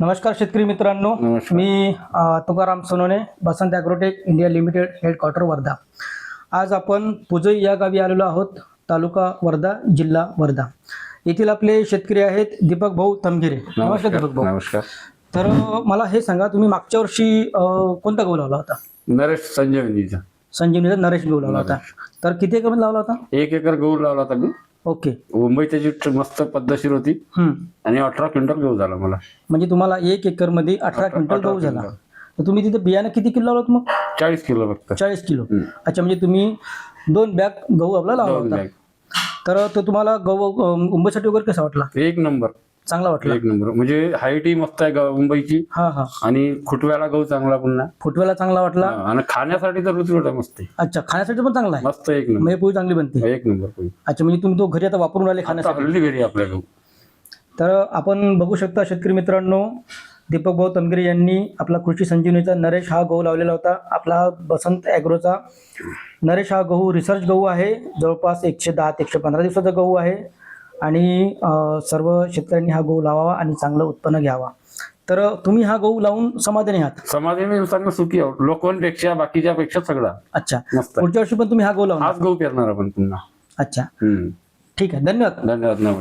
नमस्कार शेतकरी मित्रांनो. मी Tukaram Sonawane Basant agrotech India limited headquarter Wardha. आज आपण पुजई या गावी आलेलो आहोत तालुका वर्धा जिल्हा वर्धा. येथील आपले शेतकरी आहेत दीपक भाऊ तमगिरे नमस्कार दीपक भाऊ. नमस्कार. तर मला हे सांगा तुम्ही मागच्या वर्षी कोणता गहू लावला होता? नरेश संजीवनीचा. संजीवनीचा नरेश गहू लावला होता. तर किती एकरमध्ये लावला होता? एक एकर गहू लावला होता मी. ओके. मुंबई त्याची मस्त पद्धतशीर होती. आणि अठरा क्विंटल गहू झाला मला. म्हणजे तुम्हाला एक एकरमध्ये अठरा क्विंटल गहू झाला. तर तुम्ही तिथे बियाणं किती किलो लावलं मग? चाळीस किलो फक्त. चाळीस किलो. अच्छा म्हणजे तुम्ही दोन बॅग गहू आपला लावला होता. तर तो तुम्हाला गहू मुंबईसाठी वगैरे कसा वाटला? एक नंबर. चांगला वाटला. एक नंबर. म्हणजे हाईटही मस्त आहे मुंबईची. हा हा. आणि खुटव्याला गहू चांगला पुन्हा. फुटवेला चांगला वाटला. हा, आणि खाण्यासाठी तर रुचवट मस्त आहे. अच्छा खाण्यासाठी पण चांगला आहे? मस्त एक नंबर. म्हणजे पोळी चांगली बनते. एक नंबर पोळी. अच्छा म्हणजे तुम्ही तो घरी आता वापरून राहिले आता खाण्यासाठी? हल्ली घरी आपल्या गहू. तर आपण बघू शकता शेतकरी मित्रांनो दीपक भाऊ तमगिरे यांनी आपला कृषी संजीवनीचा नरेश हा गहू लावलेला होता. आपला बसंत ॲग्रोचा नरेश हा गहू रिसर्च गहू आहे. जवळपास एकशे दहा ते एकशे पंधरा दिवसाचा गहू आहे. आणि सर्व शेतकऱ्यांनी हा गहू लावावा आणि चांगलं उत्पन्न घ्यावा. तर तुम्ही हा गहू लावून समाधानी आहात? समाधी मी चांगलं सुखी आहोत. लोकांपेक्षा बाकीच्या पेक्षा सगळा. अच्छा. मस्त. पुढच्या वर्षी पण तुम्ही हा गहू हाच गहू पेरणार आपण पुन्हा. अच्छा. ठीक आहे. धन्यवाद. धन्यवाद. नमस्कार.